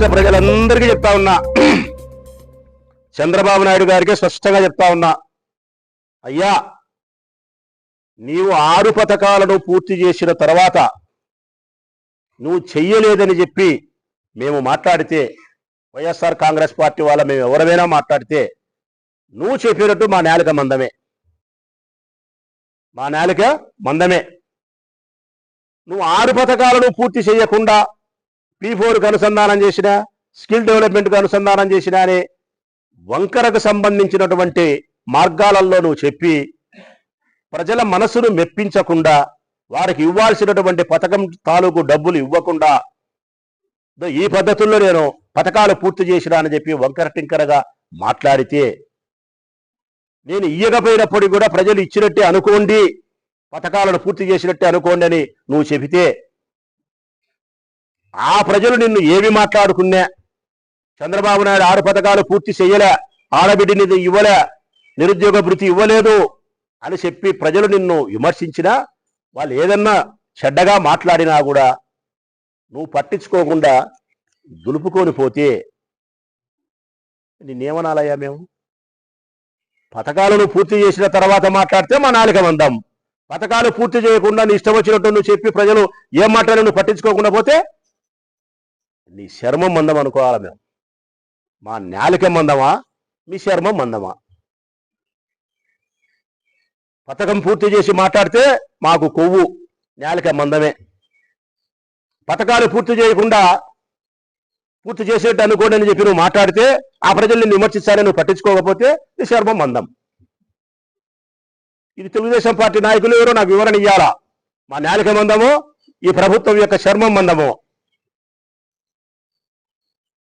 రాష్ట్ర ప్రజలందరికీ చెప్తా ఉన్నా. చంద్రబాబు నాయుడు గారికి స్పష్టంగా చెప్తా ఉన్నా. అయ్యా నీవు ఆరు పథకాలను పూర్తి చేసిన తర్వాత నువ్వు చెయ్యలేదని చెప్పి మేము మాట్లాడితే వైఎస్ఆర్ కాంగ్రెస్ పార్టీ వాళ్ళ మేము ఎవరైనా మాట్లాడితే నువ్వు చెప్పినట్టు మా నేలక మందమే. మా నేలక మందమే. నువ్వు ఆరు పథకాలను పూర్తి చేయకుండా పీ ఫోర్కి అనుసంధానం చేసిన స్కిల్ డెవలప్మెంట్కి అనుసంధానం చేసిన అనే వంకరకు సంబంధించినటువంటి మార్గాలలో నువ్వు చెప్పి ప్రజల మనసును మెప్పించకుండా వారికి ఇవ్వాల్సినటువంటి పథకం తాలూకు డబ్బులు ఇవ్వకుండా ఈ పద్ధతుల్లో నేను పథకాలు పూర్తి చేసినా అని చెప్పి వంకర టింకరగా మాట్లాడితే నేను ఇయ్యకపోయినప్పుడు కూడా ప్రజలు ఇచ్చినట్టే అనుకోండి పథకాలను పూర్తి చేసినట్టే అనుకోండి అని నువ్వు చెబితే ఆ ప్రజలు నిన్ను ఏమి మాట్లాడుకున్నా? చంద్రబాబు నాయుడు ఆరు పథకాలు పూర్తి చెయ్యలే ఆడబిడ్డని ఇవ్వలే నిరుద్యోగ భృతి ఇవ్వలేదు అని చెప్పి ప్రజలు నిన్ను విమర్శించినా వాళ్ళు ఏదన్నా చెడ్డగా మాట్లాడినా కూడా నువ్వు పట్టించుకోకుండా దులుపుకొని పోతే నిన్నేమనాలయ్యా మేము? పథకాలను పూర్తి చేసిన తర్వాత మాట్లాడితే మా నాలుక మందం. పథకాలు పూర్తి చేయకుండా నీ ఇష్టం వచ్చినట్టు నువ్వు చెప్పి ప్రజలు ఏం మాట్లాడి నువ్వు పట్టించుకోకుండా పోతే నీ శర్మం మందం అనుకోవాలి మేము? మా నాలిక మందమా? మీ శర్మం మందమా? పథకం పూర్తి చేసి మాట్లాడితే మాకు కొవ్వు నాలిక మందమే. పథకాలు పూర్తి చేయకుండా పూర్తి చేసేట్టు అనుకోండి అని చెప్పి నువ్వు మాట్లాడితే ఆ ప్రజల్ని విమర్శిస్తారని నువ్వు పట్టించుకోకపోతే నీ శర్మం మందం. ఇది తెలుగుదేశం పార్టీ నాయకులు ఎవరో నాకు వివరణ ఇయ్యాలా? మా నాలిక మందమో ఈ ప్రభుత్వం యొక్క శర్మం మందమో?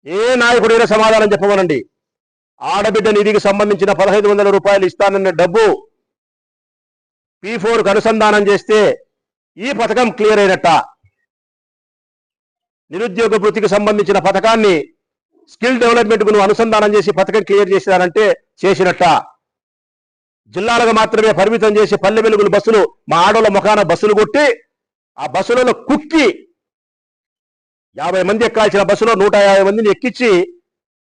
ఏ నాయకుడైనా సమాధానం చెప్పమనండి. ఆడబిడ్డ నిధికి సంబంధించిన పదహైదు వందల రూపాయలు ఇస్తానన్న డబ్బు పీ ఫోర్కు అనుసంధానం చేస్తే ఈ పథకం క్లియర్ అయినట్ట. నిరుద్యోగ వృత్తికి సంబంధించిన పథకాన్ని స్కిల్ డెవలప్మెంట్ నువ్వు అనుసంధానం చేసి పథకం క్లియర్ చేసినారంటే చేసినట్ట. జిల్లాలకు మాత్రమే పరిమితం చేసి పల్లె వెలుగులు బస్సులు మా ఆడోళ్ళ ముఖాన బస్సులు కొట్టి ఆ బస్సులలో కుక్కి యాభై మంది ఎక్కాల్సిన బస్సులో నూట యాభై మందిని ఎక్కించి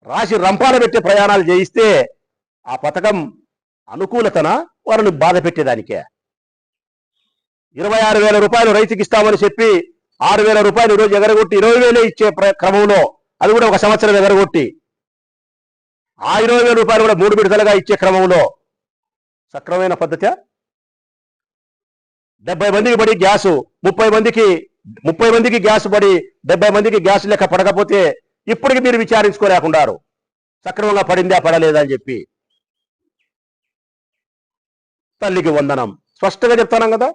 రాసి రంపాల పెట్టి ప్రయాణాలు చేయిస్తే ఆ పథకం అనుకూలతన? వారిని బాధ పెట్టేదానికే. ఇరవై ఆరు వేల రూపాయలు రైతుకి ఇస్తామని చెప్పి ఆరు వేల రూపాయలు ఈరోజు ఎగరగొట్టి ఇరవై వేలే ఇచ్చే ప్ర- క్రమంలో అది కూడా ఒక సంవత్సరం ఎగరగొట్టి ఆ ఇరవై వేల రూపాయలు కూడా మూడు విడతలుగా ఇచ్చే క్రమంలో సక్రమైన పద్ధతి? డెబ్బై మందికి పడి గ్యాసు ముప్పై మందికి ముప్పై మందికి గ్యాస్ పడి డెబ్బై మందికి గ్యాస్ లెక్క పడకపోతే ఇప్పటికి మీరు విచారించుకోలేకున్నారు సక్రమంగా పడిందా పడలేదా అని చెప్పి. తల్లికి వందనం. స్పష్టంగా చెప్తాను కదా?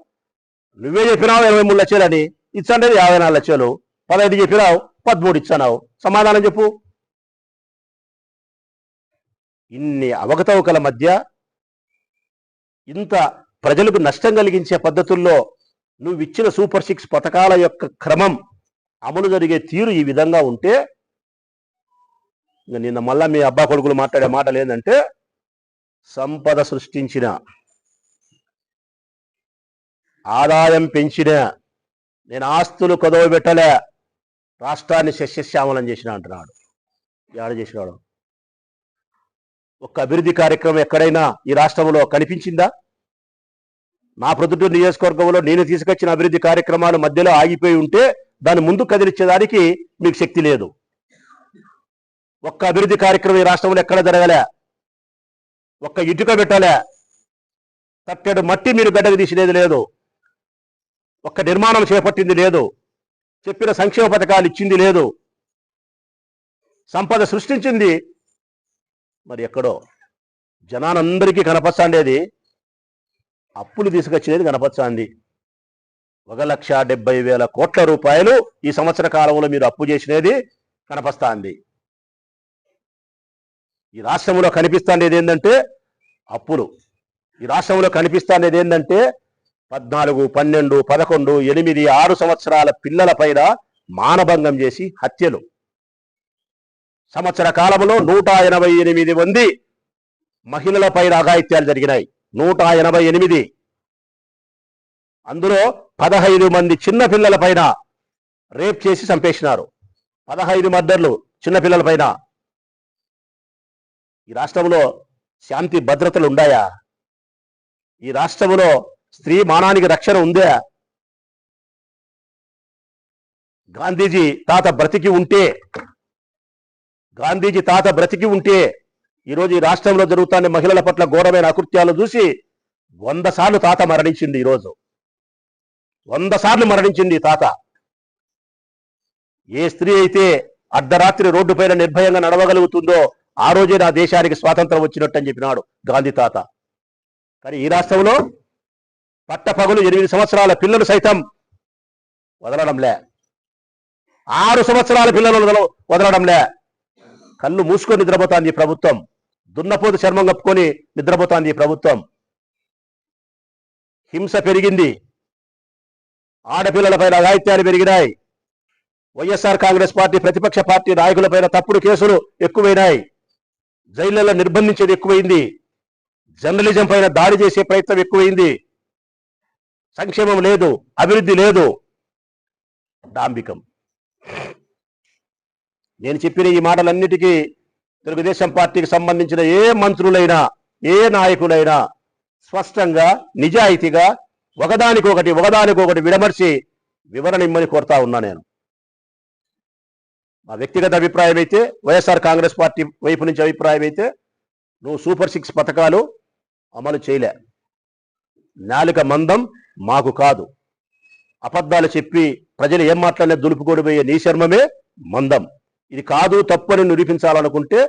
నువ్వే చెప్పినావు ఇరవై మూడు లక్షలని. ఇచ్చండి యాభై నాలుగు లక్షలు. పదహైదు చెప్పినావు పదమూడు ఇచ్చానావు. సమాధానం చెప్పు. ఇన్ని అవకతవకల మధ్య ఇంత ప్రజలకు నష్టం కలిగించే పద్ధతుల్లో నువ్వు ఇచ్చిన సూపర్ సిక్స్ పథకాల యొక్క క్రమం అమలు జరిగే తీరు ఈ విధంగా ఉంటే నిన్న మళ్ళా మీ అబ్బా కొడుకులు మాట్లాడే మాటలు ఏంటంటే సంపద సృష్టించిన ఆదాయం పెంచిన నేను ఆస్తులు కొదవ పెట్టలే రాష్ట్రాన్ని శస్యశ్యామలం చేసిన అంటున్నాడు. ఏడ చేసినాడు? ఒక అభివృద్ధి కార్యక్రమం ఎక్కడైనా ఈ రాష్ట్రంలో కనిపించిందా? నా ప్రొద్దుటూరు నియోజకవర్గంలో నేను తీసుకొచ్చిన అభివృద్ధి కార్యక్రమాలు మధ్యలో ఆగిపోయి ఉంటే దాన్ని ముందు కదిలించేదానికి మీకు శక్తి లేదు. ఒక్క అభివృద్ధి కార్యక్రమం ఈ రాష్ట్రంలో ఎక్కడ జరగలే? ఒక్క ఇటుక పెట్టలే. తట్టెడు మట్టి మీరు గడ్డకు తీసినది లేదు. ఒక్క నిర్మాణం చేపట్టింది లేదు. చెప్పిన సంక్షేమ పథకాలు ఇచ్చింది లేదు. సంపద సృష్టించింది. మరి ఎక్కడో జనానందరికీ కనపచ్చాండేది అప్పులు తీసుకొచ్చినది కనపచ్చాంది ఒక లక్ష డెబ్బై వేల కోట్ల రూపాయలు ఈ సంవత్సర కాలంలో మీరు అప్పు చేసినది కనపస్తాంది ఈ రాష్ట్రంలో కనిపిస్తాండేది ఏంటంటే అప్పులు. ఈ రాష్ట్రంలో కనిపిస్తాండేది ఏంటంటే పద్నాలుగు పన్నెండు పదకొండు ఎనిమిది ఆరు సంవత్సరాల పిల్లల పైన మానభంగం చేసి హత్యలు. సంవత్సర కాలంలో నూట ఎనభై ఎనిమిది మంది మహిళల పైన అఘాయిత్యాలు జరిగినాయి. నూట ఎనభై ఎనిమిది. అందులో పదహైదు మంది చిన్న పిల్లల పైన రేప్ చేసి చంపేసినారు. పదహైదు మర్డర్లు చిన్నపిల్లల పైన. ఈ రాష్ట్రంలో శాంతి భద్రతలు ఉన్నాయా ఈ రాష్ట్రంలో స్త్రీ మానానికి రక్షణ ఉందా? గాంధీజీ తాత బ్రతికి ఉంటే గాంధీజీ తాత బ్రతికి ఉంటే ఈరోజు ఈ రాష్ట్రంలో జరుగుతున్న మహిళల పట్ల ఘోరమైన అకృత్యాలు చూసి వంద సార్లు తాత మరణించింది ఈరోజు వంద సార్లు మరణించింది తాత. ఏ స్త్రీ అయితే అర్ధరాత్రి రోడ్డు పైన నిర్భయంగా నడవగలుగుతుందో ఆ రోజే నా దేశానికి స్వాతంత్రం వచ్చినట్టు అని చెప్పినాడు గాంధీ తాత. కానీ ఈ రాష్ట్రంలో పట్టపగలు ఎనిమిది సంవత్సరాల పిల్లలు సైతం వదలడంలే. ఆరు సంవత్సరాల పిల్లలు వదల- వదలడంలే. కళ్ళు మూసుకొని నిద్రపోతాంది ప్రభుత్వం. దున్నపోతు చర్మం కప్పుకొని నిద్రపోతోంది ఈ ప్రభుత్వం. హింస పెరిగింది. ఆడపిల్లలపైన అఘాయిత్యాలు పెరిగినాయి. వైఎస్ఆర్ కాంగ్రెస్ పార్టీ ప్రతిపక్ష పార్టీ నాయకులపైన తప్పుడు కేసులు ఎక్కువైనాయి. జైళ్ళలో నిర్బంధించేది ఎక్కువైంది. జర్నలిజం పైన దాడి చేసే ప్రయత్నం ఎక్కువైంది. సంక్షేమం లేదు అభివృద్ధి లేదు. డాంబికం. నేను చెప్పిన ఈ మాటలన్నిటికీ తెలుగుదేశం పార్టీకి సంబంధించిన ఏ మంత్రులైనా ఏ నాయకులైనా స్పష్టంగా నిజాయితీగా ఒకదానికొకటి ఒకదానికొకటి విడమర్చి వివరణ ఇమ్మని కోరుతా ఉన్నా నేను. మా వ్యక్తిగత అభిప్రాయం అయితే వైఎస్ఆర్ కాంగ్రెస్ పార్టీ వైపు నుంచి అభిప్రాయం అయితే నువ్వు సూపర్ సిక్స్ పథకాలు అమలు చేయలే. నాలుక మందం మాకు కాదు. అబద్ధాలు చెప్పి ప్రజలు ఏం మాట్లాడినా దులుపుకొని పోయే నీ శర్మమే మందం. ఇది కాదు తప్పని నిరూపించాలనుకుంటే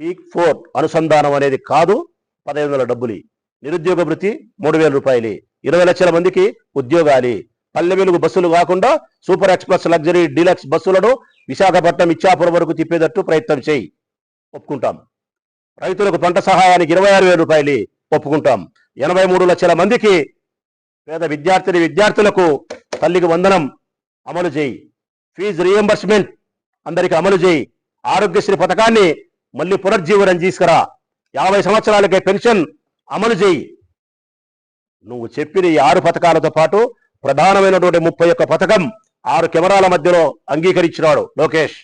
పీక్ ఫోర్ అనుసంధానం అనేది కాదు పదహైదు వందల డబ్బులు. నిరుద్యోగ వృత్తి మూడు వేల రూపాయలు. ఇరవై లక్షల మందికి ఉద్యోగాలు. పల్లె వెలుగు బస్సులు కాకుండా సూపర్ ఎక్స్ప్రెస్ లగ్జరీ డీలక్స్ బస్సులను విశాఖపట్నం ఇచ్చాపురం వరకు తిప్పేటట్టు ప్రయత్నం చేయి. ఒప్పుకుంటాం. రైతులకు పంట సహాయానికి ఇరవై ఆరు వేల రూపాయలు. ఒప్పుకుంటాం. ఎనభై మూడు లక్షల మందికి పేద విద్యార్థిని విద్యార్థులకు తల్లికి వందనం అమలు చేయి. ఫీజు రియంబర్స్మెంట్ అందరికి అమలు చేయి. ఆరోగ్యశ్రీ పథకాన్ని మళ్ళీ పునర్జీవనం తీసుకురా. యాభై సంవత్సరాలకే పెన్షన్ అమలు చేయి. నువ్వు చెప్పిన ఈ ఆరు పథకాలతో పాటు ప్రధానమైనటువంటి ముప్పై ఒక్క పథకం ఆరు కెమెరాల మధ్యలో అంగీకరించినాడు లోకేష్.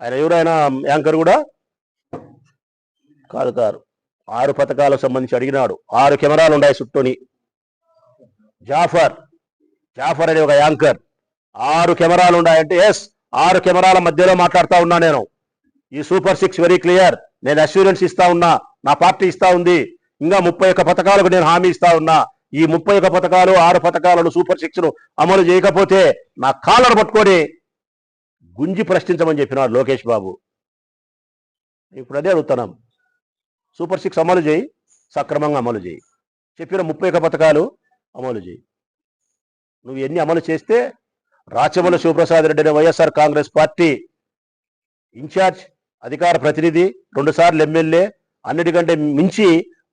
ఆయన ఎవరైనా యాంకర్ కూడా? కాదు కాదు. ఆరు పథకాలకు సంబంధించి అడిగినాడు. ఆరు కెమెరాలు ఉన్నాయి చుట్టూని జాఫర్. జాఫర్ అనే ఒక యాంకర్. ఆరు కెమెరాలు ఉన్నాయంటే ఎస్ ఆరు కెమెరాల మధ్యలో మాట్లాడుతూ ఉన్నా నేను. ఈ సూపర్ సిక్స్ వెరీ క్లియర్. నేను అష్యూరెన్స్ ఇస్తా ఉన్నా. నా పార్టీ ఇస్తా ఉంది. ఇంకా ముప్పై ఒక్క పథకాలకు నేను హామీ ఇస్తా ఉన్నా. ఈ ముప్పై ఒక్క పథకాలు ఆరు పథకాలను సూపర్ సిక్స్ను అమలు చేయకపోతే నా కాలర్ పట్టుకొని గుంజి ప్రశ్నించమని చెప్పినాడు లోకేష్ బాబు. ఇప్పుడు అదే అడుగుతున్నాం. సూపర్ సిక్స్ అమలు చేయి. సక్రమంగా అమలు చేయి. చెప్పిన ముప్పై ఒక్క పథకాలు అమలు చేయి. నువ్వు ఎన్ని అమలు చేస్తే Rachamala Sivaprasad Reddy YSR Congress party incharge అధికార ప్రతినిధి రెండుసార్లు ఎమ్మెల్యే అన్నిటికంటే మించి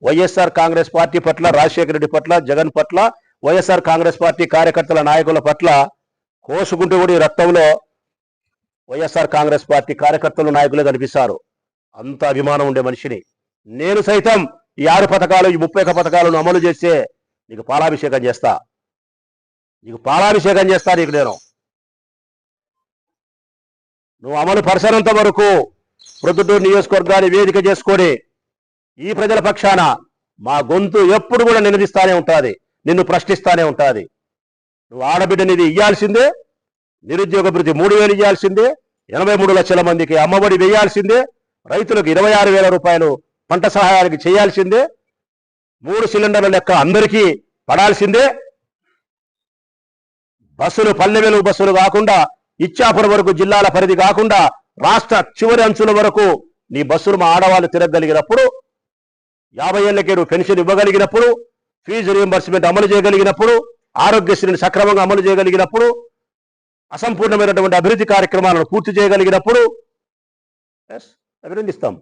వైఎస్ఆర్ కాంగ్రెస్ పార్టీ పట్ల రాజశేఖర రెడ్డి పట్ల జగన్ పట్ల వైఎస్ఆర్ కాంగ్రెస్ పార్టీ కార్యకర్తల నాయకుల పట్ల కోసుకుంటూ కూడా ఈ రక్తంలో వైఎస్ఆర్ కాంగ్రెస్ పార్టీ కార్యకర్తలు నాయకులే కనిపిస్తారు. అంత అభిమానం ఉండే మనిషిని. నేను సైతం ఈ ఆరు పథకాలు ఈ ముప్పై పథకాలను అమలు చేస్తే నీకు పాలాభిషేకం చేస్తా. నీకు పాలాభిషేకం చేస్తా నీకు నేను. నువ్వు అమలు పరచనంత వరకు ప్రొద్దుటూరు నియోజకవర్గాన్ని వేదిక చేసుకొని ఈ ప్రజల పక్షాన మా గొంతు ఎప్పుడు కూడా నిలదీస్తానే ఉంటుంది నిన్ను ప్రశ్నిస్తానే ఉంటుంది. నువ్వు ఆడబిడ్డనిది ఇయ్యాల్సిందే నిరుద్యోగ భృతి మూడు వేలు ఇవ్వాల్సిందే ఎనభై మూడు లక్షల మందికి అమ్మఒడి వేయాల్సిందే రైతులకు ఇరవై ఆరు వేల రూపాయలు పంట సహాయానికి చేయాల్సిందే మూడు సిలిండర్ల లెక్క అందరికీ పడాల్సిందే బస్సులు పల్లె వెలుగు బస్సులు కాకుండా ఇచ్చాపురం వరకు జిల్లాల పరిధి కాకుండా రాష్ట్ర చివరి అంచుల వరకు నీ బస్సులు మా ఆడవాళ్ళు తిరగగలిగినప్పుడు యాభై ఏళ్ళకే నువ్వు పెన్షన్ ఇవ్వగలిగినప్పుడు ఫీజు రియంబర్స్మెంట్ అమలు చేయగలిగినప్పుడు ఆరోగ్యశ్రీని సక్రమంగా అమలు చేయగలిగినప్పుడు అసంపూర్ణమైనటువంటి అభివృద్ధి కార్యక్రమాలను పూర్తి చేయగలిగినప్పుడు yes, అభినందిస్తాం.